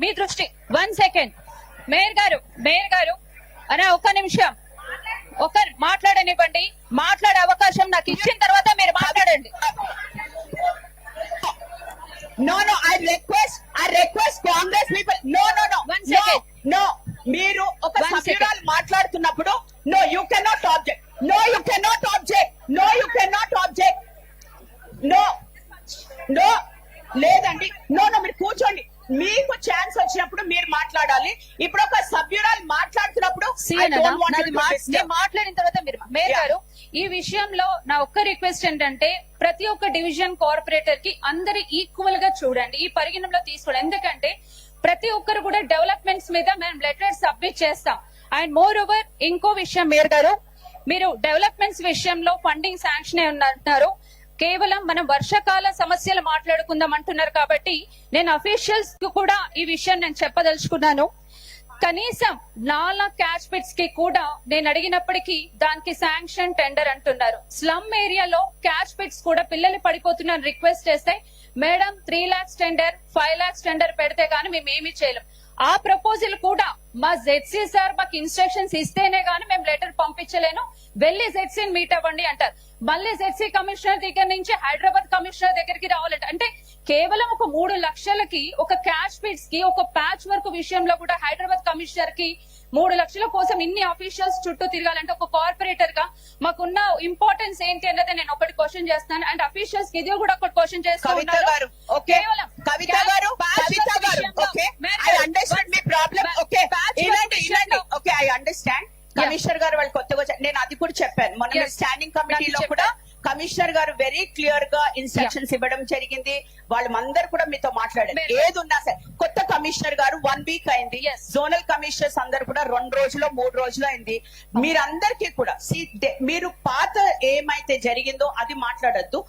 మీ దృష్టి. One second mayor గారు mayor గారు అనే ఒక్క నిమిషం. ఒక మాట్లాడనివ్వండి. మాట్లాడే అవకాశం నాకు ఇచ్చిన తర్వాత మీరు మాట్లాడండి. No no I request I request Congress people no no no One second. No మీరు ఒక సభ్యురాలు మాట్లాడుతున్నప్పుడు no you cannot object no you cannot object no you cannot object no no లేదండి. నో నో మీరు కూర్చోండి. మీరు మాట్లాడాలి. ఇప్పుడు ఒక సభ్యురాలు మాట్లాడుతున్నప్పుడు మాట్లాడిన తర్వాత మీరు మేయర్. గారు ఈ విషయంలో నా ఒక్క రిక్వెస్ట్ ఏంటంటే ప్రతి ఒక్క డివిజన్ కార్పొరేటర్కి అందరి ఈక్వల్గా చూడండి ఈ పరిగణనలో తీసుకోండి. ఎందుకంటే ప్రతి ఒక్కరు కూడా డెవలప్మెంట్స్ మీద మేము లెటర్ సబ్మిట్ చేస్తాం. అండ్ మోర్ ఓవర్ ఇంకో విషయం మేయర్ గారు మీరు డెవలప్మెంట్స్ విషయంలో ఫండింగ్ శాంక్షన్ అంటున్నారు కేవలం మనం వర్షాకాల సమస్యలు మాట్లాడుకుందాం అంటున్నారు కాబట్టి నేను అఫీషియల్స్కు కూడా ఈ విషయం నేను చెప్పదలుచుకున్నాను. కనీసం నాలా క్యాచ్ పిట్స్కి కూడా నేను అడిగినప్పటికీ దానికి శాంక్షన్ టెండర్ అంటున్నారు. స్లమ్ ఏరియాలో క్యాచ్ పిట్స్ కూడా పిల్లలు పడిపోతున్నారని రిక్వెస్ట్ చేస్తే madam three lakhs tender five lakhs tender పెడితే గానీ మేము ఏమీ చేయలేం. ఆ ప్రపోజల్ కూడా మా జెడ్సీ సార్ మాకు ఇన్స్ట్రక్షన్స్ ఇస్తేనే గానీ మేము లెటర్ పంపించలేను. వెళ్ళి జెడ్సీ మీట్ అవ్వండి అంటారు. మళ్ళీ జెడ్సీ కమిషనర్ దగ్గర నుంచి హైదరాబాద్ కమిషనర్ దగ్గరికి రావాలంటే. అంటే కేవలం ఒక మూడు లక్షలకి ఒక క్యాష్ పిట్స్కి ఒక ప్యాచ్ వర్క్ విషయంలో కూడా హైదరాబాద్ కమిషనర్కి మూడు లక్షల కోసం ఇన్ని అఫీషియల్స్ చుట్టూ తిరగాలంటే ఒక కార్పొరేటర్గా మాకున్న ఇంపార్టెన్స్ ఏంటి అన్నది నేను ఒకటి క్వశ్చన్ చేస్తాను. అండ్ అఫీషియల్స్ ఇది కూడా ఒకటి క్వశ్చన్ చేస్తూ కవిత ఉన్నారు. గారు ఓకే. కేవలం కవిత గారు కమిషనర్ గారు వాళ్ళు కొత్తగా. నేను అది కూడా చెప్పాను. మొన్న. స్టాండింగ్ కమిటీలో కూడా కమిషనర్ గారు వెరీ క్లియర్గా ఇన్స్ట్రక్షన్స్ ఇవ్వడం జరిగింది. వాళ్ళందరూ కూడా మీతో మాట్లాడారు. ఏది ఉన్నా సరే కొత్త కమిషనర్ గారు వన్ వీక్ అయింది. జోనల్ కమిషనర్స్ అందరు కూడా రెండు రోజులు మూడు రోజులు అయింది. మీరందరికీ కూడా మీరు పాత ఏమైతే జరిగిందో అది మాట్లాడొద్దు.